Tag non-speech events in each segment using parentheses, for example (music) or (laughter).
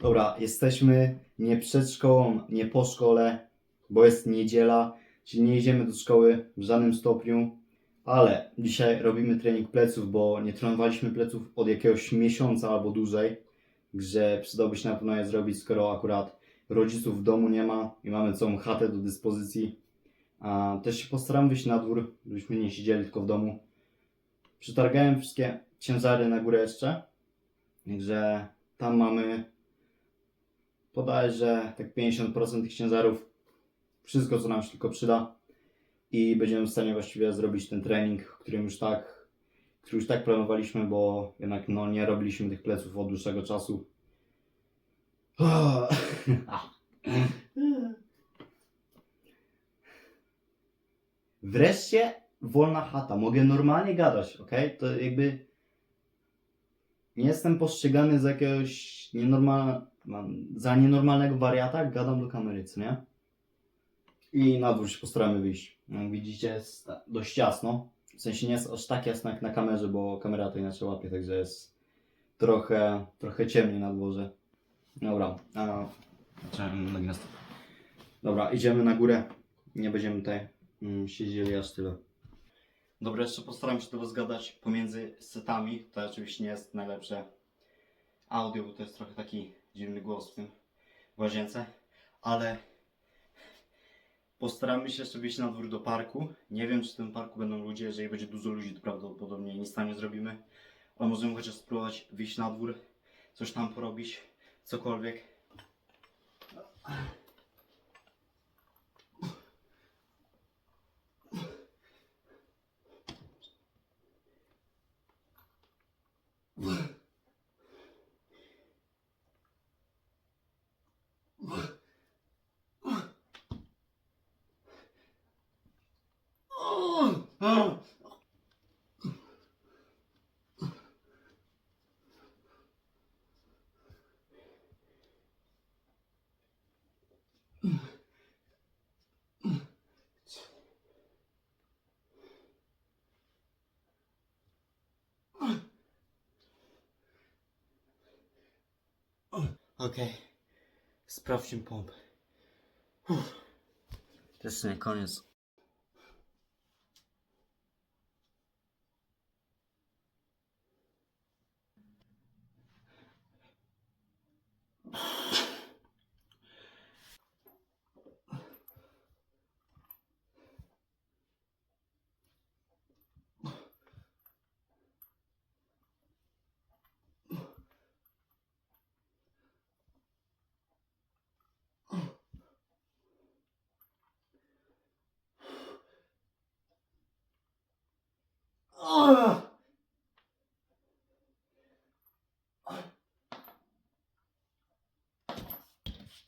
Dobra, jesteśmy nie przed szkołą, nie po szkole, bo jest niedziela, czyli nie idziemy do szkoły w żadnym stopniu, ale dzisiaj robimy trening pleców, bo nie trenowaliśmy pleców od jakiegoś miesiąca albo dłużej, że przydałoby się na pewno je zrobić, skoro akurat rodziców w domu nie ma i mamy całą chatę do dyspozycji. A też się postaram wyjść na dwór, żebyśmy nie siedzieli tylko w domu. Przetargałem wszystkie ciężary na górę jeszcze, także tam mamy bodajże tak 50% tych ciężarów, wszystko co nam się tylko przyda i będziemy w stanie właściwie zrobić ten trening, którym już tak, który już tak planowaliśmy, bo jednak no, nie robiliśmy tych pleców od dłuższego czasu. (laughs) Wreszcie wolna chata, mogę normalnie gadać, ok? To jakby nie jestem postrzegany za jakiegoś nienormal... mam- za nienormalnego wariata, gadam do kamery, co nie? I na dwór się postaramy wyjść. Jak widzicie, jest dość jasno. W sensie nie jest aż tak jasno jak na kamerze, bo kamera to inaczej łapie, także jest trochę, trochę ciemniej na dworze. Dobra, a... Dobra, idziemy na górę. Nie będziemy tutaj mm, siedzieli aż tyle. Dobra, jeszcze postaram się do Was gadać pomiędzy setami. To oczywiście nie jest najlepsze audio, bo to jest trochę taki dziwny głos w tym w łazience, ale postaramy się jeszcze wyjść na dwór do parku. Nie wiem, czy w tym parku będą ludzie. Jeżeli będzie dużo ludzi, to prawdopodobnie nic tam nie zrobimy. Ale możemy chociaż spróbować wyjść na dwór, coś tam porobić, cokolwiek. Okej. Sprawdźmy pompę. Uff. To nie koniec.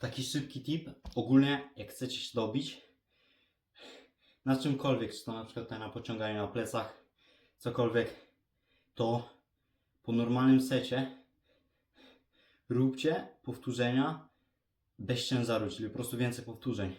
Taki szybki tip. Ogólnie, jak chcecie się dobić na czymkolwiek, czy to na przykład na pociąganiu na plecach, cokolwiek, to po normalnym secie róbcie powtórzenia bez ciężaru, czyli po prostu więcej powtórzeń.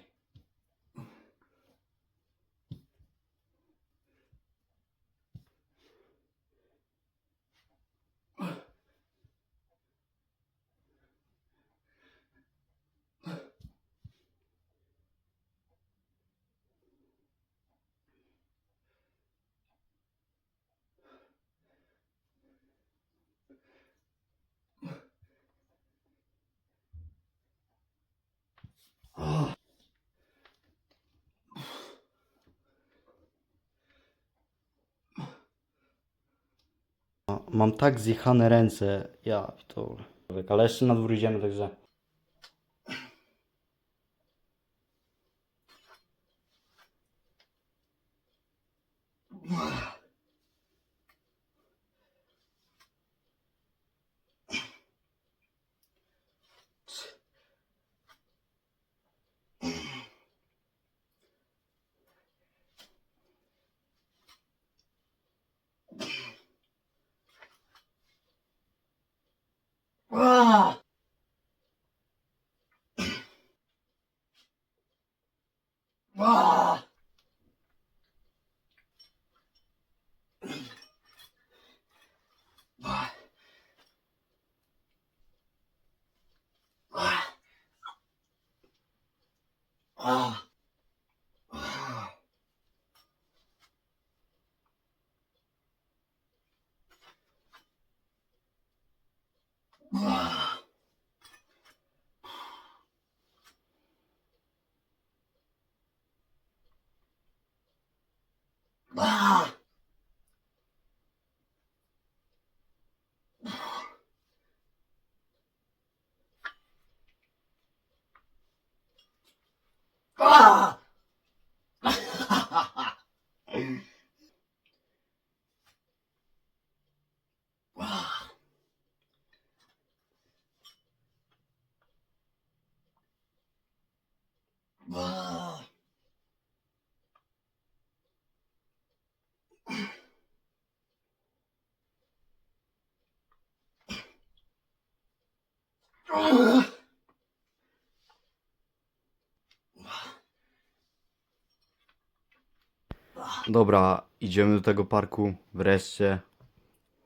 Mam tak zjechane ręce, ja to. Ale jeszcze na dwór idziemy, także. 와. 와. 와. 와. À. Wow. Ugh. Dobra, idziemy do tego parku. Wreszcie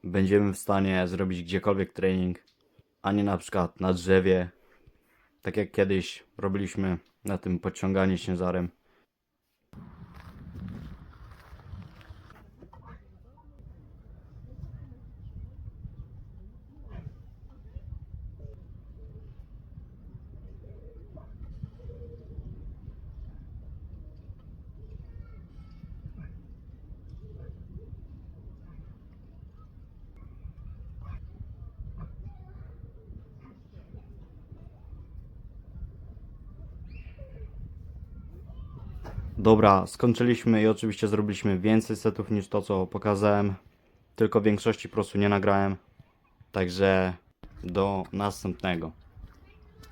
będziemy w stanie zrobić gdziekolwiek trening, a nie na przykład na drzewie, tak jak kiedyś robiliśmy na tym podciąganiu ciężarem. Dobra, skończyliśmy i oczywiście zrobiliśmy więcej setów niż to, co pokazałem. Tylko większości po prostu nie nagrałem. Także do następnego.